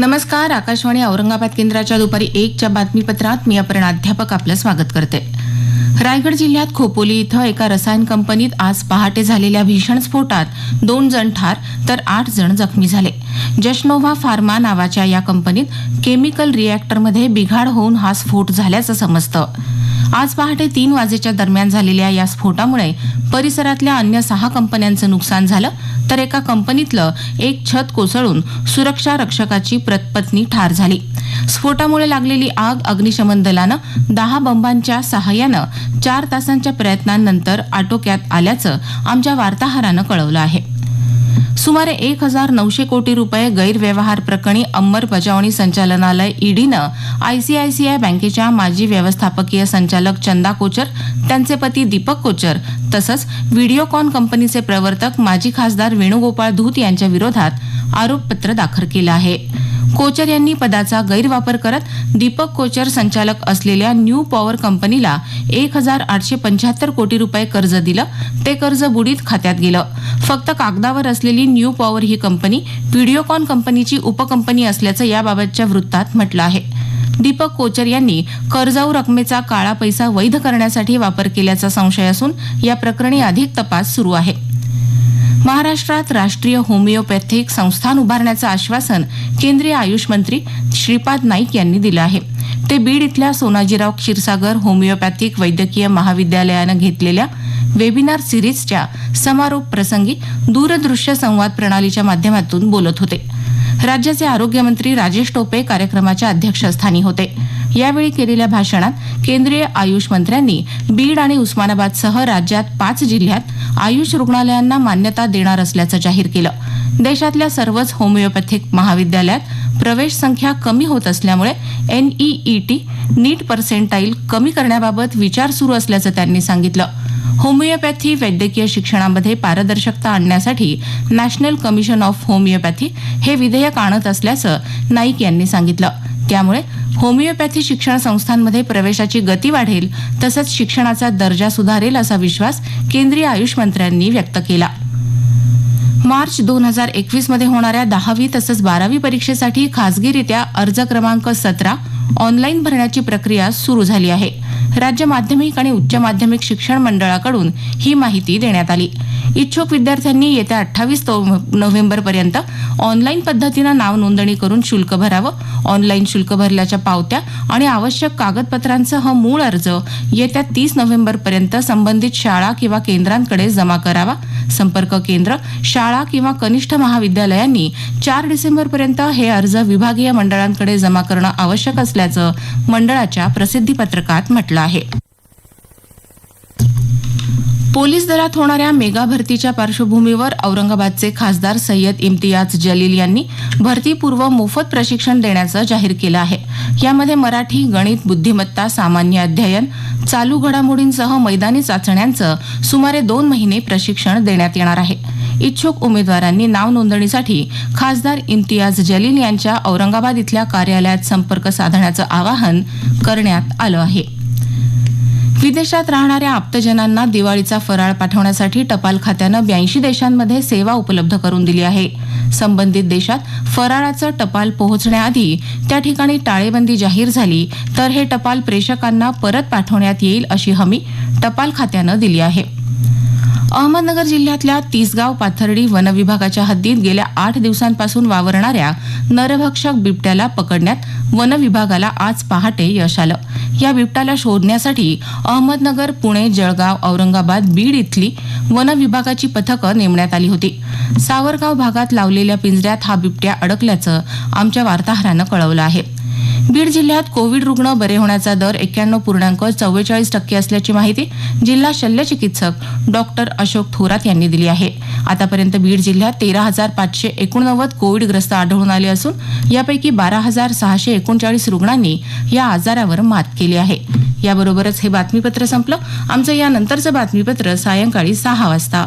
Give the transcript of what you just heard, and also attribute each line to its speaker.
Speaker 1: नमस्कार आकाशवाणी औरंगाबाद केंद्राच्या दुपारी एकच्या बातमीपत्रात मी अपर्णा अध्यापक आपलं स्वागत करते रायगड जिल्ह्यात खोपोली इथं एका रसायन कंपनीत आज पहाटे झालेल्या भीषण स्फोटात दोन जण ठार तर आठ जण जखमी झाले जशनोव्हा फार्मा नावाच्या या कंपनीत केमिकल रिॲक्टरमध्ये बिघाड होऊन हा स्फोट झाल्याचं समजतं आज पहाटे तीन वाजेच्या दरम्यान झालेल्या या स्फोटामुळे परिसरातल्या अन्य सहा कंपन्यांचं नुकसान झालं तर एका कंपनीतलं एक छत कोसळून सुरक्षा रक्षकाची प्रतपत्नी ठार झाली स्फोटामुळे लागलेली आग अग्निशमन दलानं दहा बंबांच्या सहाय्यानं चार तासांच्या प्रयत्नांनंतर आटोक्यात आल्याचं आमच्या वार्ताहरानं कळवलं आहे सुमारे एक हजार नऊशे कोटी रुपये गैरव्यवहार प्रकरणी अंमलबजावणी संचालनालय ईडीनं आयसीआयसीआय बँकेच्या माजी व्यवस्थापकीय संचालक चंदा कोचर त्यांचे पती दीपक कोचर तसंच व्हिडिओकॉन कंपनीचे प्रवर्तक माजी खासदार वेणुगोपाळ धूत यांच्या विरोधात आरोपपत्र दाखल केलं आहे कोचर यांनी पदाचा गैरवापर करत दीपक कोचर संचालक असलेल्या न्यू पॉवर कंपनीला एक हजार आठशे पंच्याहत्तर कोटी रुपये कर्ज दिलं ते कर्ज बुडीत खात्यात गेलं फक्त कागदावर असलेली न्यू पॉवर ही कंपनी व्हिडिओकॉन कंपनीची उपकंपनी असल्याचं याबाबतच्या वृत्तात म्हटलं आहे दीपक कोचर यांनी कर्जाऊ रकमेचा काळा पैसा वैध करण्यासाठी वापर केल्याचा संशय असून या प्रकरणी अधिक तपास सुरू आहे महाराष्ट्रात राष्ट्रीय होमिओपॅथिक संस्थान उभारण्याचं आश्वासन केंद्रीय आयुष मंत्री श्रीपाद नाईक यांनी दिलं आहे ते बीड इथल्या सोनाजीराव क्षीरसागर होमिओपॅथिक वैद्यकीय महाविद्यालयानं घेतलेल्या वेबिनार सिरीजच्या समारोप प्रसंगी दूरदृश्य संवाद प्रणालीच्या माध्यमातून बोलत होते राज्याचे आरोग्यमंत्री राजेश टोपे कार्यक्रमाच्या अध्यक्षस्थानी होते यावेळी केलेल्या भाषणात केंद्रीय आयुष मंत्र्यांनी बीड आणि उस्मानाबादसह राज्यात पाच जिल्ह्यात आयुष रुग्णालयांना मान्यता देणार असल्याचं जाहीर केलं देशातल्या सर्वच होमिओपॅथिक महाविद्यालयात प्रवेश संख्या कमी होत असल्यामुळे NEET e e NEET percentile कमी करण्याबाबत विचार सुरू असल्याचं त्यांनी सांगितलं होमिओपॅथी वैद्यकीय शिक्षणामध्ये पारदर्शकता आणण्यासाठी नॅशनल कमिशन ऑफ होमिओपॅथी हे विधेयक आणत असल्याचं नाईक यांनी सांगितलं त्यामुळे होमिओपॅथी शिक्षण संस्थांमध्ये प्रवेशाची गती वाढेल तसंच शिक्षणाचा दर्जा सुधारेल असा विश्वास केंद्रीय आयुष मंत्र्यांनी व्यक्त केला मार्च दोन हजार एकवीसमध्ये होणाऱ्या दहावी तसंच बारावी परीक्षेसाठी खासगीरित्या अर्ज क्रमांक सतरा ऑनलाईन भरण्याची प्रक्रिया सुरू झाली आहे राज्य माध्यमिक आणि उच्च माध्यमिक शिक्षण मंडळाकडून ही माहिती देण्यात आली इच्छुक विद्यार्थ्यांनी येत्या अठ्ठावीस पर्यंत ऑनलाईन पद्धतीनं नाव नोंदणी करून शुल्क भरावं ऑनलाईन शुल्क भरल्याच्या पावत्या आणि आवश्यक कागदपत्रांसह मूळ अर्ज येत्या तीस पर्यंत संबंधित शाळा किंवा केंद्रांकडे जमा करावा संपर्क केंद्र शाळा किंवा कनिष्ठ महाविद्यालयांनी चार डिसेंबरपर्यंत हे अर्ज विभागीय मंडळांकडे जमा करणं आवश्यक असल्याचं मंडळाच्या प्रसिद्धीपत्रकात म्हटलं आहे पोलीस दलात होणाऱ्या मेगा भरतीच्या पार्श्वभूमीवर औरंगाबादचे खासदार सय्यद इम्तियाज जलील यांनी भरतीपूर्व मोफत प्रशिक्षण देण्याचं जाहीर केलं आहे यामध्ये मराठी गणित बुद्धिमत्ता सामान्य अध्ययन चालू घडामोडींसह मैदानी चाचण्यांचं सुमारे दोन महिने प्रशिक्षण देण्यात येणार आहे इच्छुक उमेदवारांनी नाव नोंदणीसाठी खासदार इम्तियाज जलील यांच्या औरंगाबाद इथल्या कार्यालयात संपर्क साधण्याचं आवाहन करण्यात आलं आहे विदेशात राहणाऱ्या आप्तजनांना दिवाळीचा फराळ पाठवण्यासाठी टपाल खात्यानं ब्याऐंशी देशांमध्ये सेवा उपलब्ध करून दिली आहे संबंधित देशात फराळाचं टपाल पोहोचण्याआधी त्या ठिकाणी टाळेबंदी जाहीर झाली तर हे टपाल प्रेषकांना परत पाठवण्यात येईल अशी हमी टपाल खात्यानं दिली आहे अहमदनगर जिल्ह्यातल्या तिसगाव पाथर्डी वनविभागाच्या हद्दीत गेल्या आठ दिवसांपासून वावरणाऱ्या नरभक्षक बिबट्याला पकडण्यात वन विभागाला आज पहाटे यश आलं या बिबट्याला शोधण्यासाठी अहमदनगर पुणे जळगाव औरंगाबाद बीड इथली वन विभागाची पथकं नेमण्यात आली होती सावरगाव भागात लावलेल्या पिंजऱ्यात हा बिबट्या अडकल्याचं आमच्या वार्ताहरानं कळवलं आहे बीड जिल्ह्यात कोविड रुग्ण बरे होण्याचा दर एक्क्याण्णव पूर्णांक चव्वेचाळीस टक्के असल्याची माहिती जिल्हा शल्य चिकित्सक डॉक्टर अशोक थोरात यांनी दिली आहे आतापर्यंत बीड जिल्ह्यात तेरा हजार पाचशे एकोणनव्वद कोविडग्रस्त आढळून आले असून यापैकी बारा हजार सहाशे एकोणचाळीस रुग्णांनी या आजारावर मात केली आहे याबरोबरच हे बातमीपत्र संपलं आमचं यानंतरचं बातमीपत्र सायंकाळी सहा वाजता